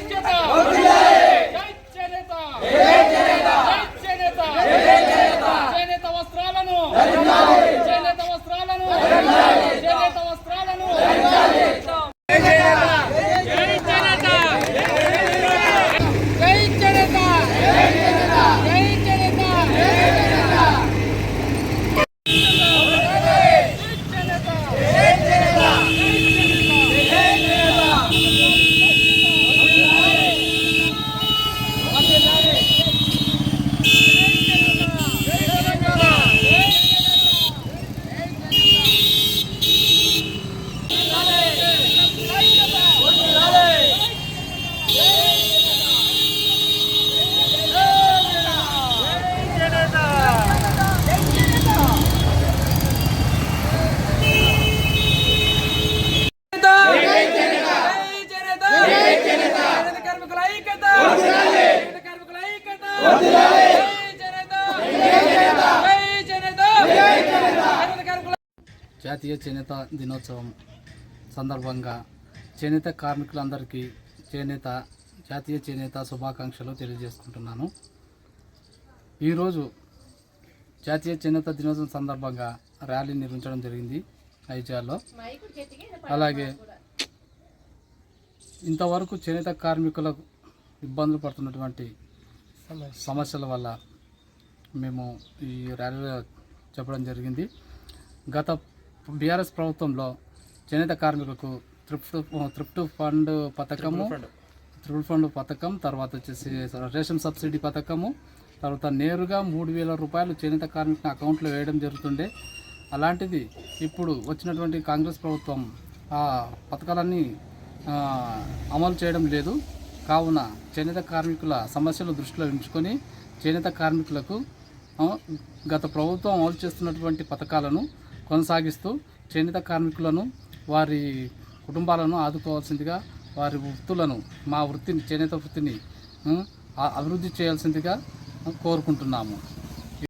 Christian, though. జాతీయ చేనేత దినోత్సవం సందర్భంగా చేనేత కార్మికులందరికీ చేనేత జాతీయ చేనేత శుభాకాంక్షలు తెలియజేసుకుంటున్నాను. ఈరోజు జాతీయ చేనేత దినోత్సవం సందర్భంగా ర్యాలీ నిర్మించడం జరిగింది ఐజాల్లో అలాగే ఇంతవరకు చేనేత కార్మికులకు ఇబ్బందులు పడుతున్నటువంటి సమస్యల వల్ల మేము ఈ ర్యాలీలో చెప్పడం జరిగింది. గత బీఆర్ఎస్ ప్రభుత్వంలో చేనేత కార్మికులకు త్రిప్ట్ త్రిప్ట్ ఫండ్ పథకము త్రిపుల్ ఫండ్. పథకం తర్వాత వచ్చేసి రేషన్ సబ్సిడీ పథకము తర్వాత నేరుగా మూడు వేల రూపాయలు చేనేత కార్మికుల అకౌంట్లో వేయడం జరుగుతుండే. అలాంటిది ఇప్పుడు వచ్చినటువంటి కాంగ్రెస్ ప్రభుత్వం ఆ పథకాలన్నీ అమలు చేయడం లేదు. కావున చేనేత కార్మికుల సమస్యలు దృష్టిలో ఉంచుకొని చేనేత కార్మికులకు గత ప్రభుత్వం అమలు చేస్తున్నటువంటి పథకాలను కొనసాగిస్తూ చేనేత కార్మికులను వారి కుటుంబాలను ఆదుకోవాల్సిందిగా వారి వృత్తులను మా వృత్తిని చేనేత వృత్తిని అభివృద్ధి చేయాల్సిందిగా కోరుకుంటున్నాము.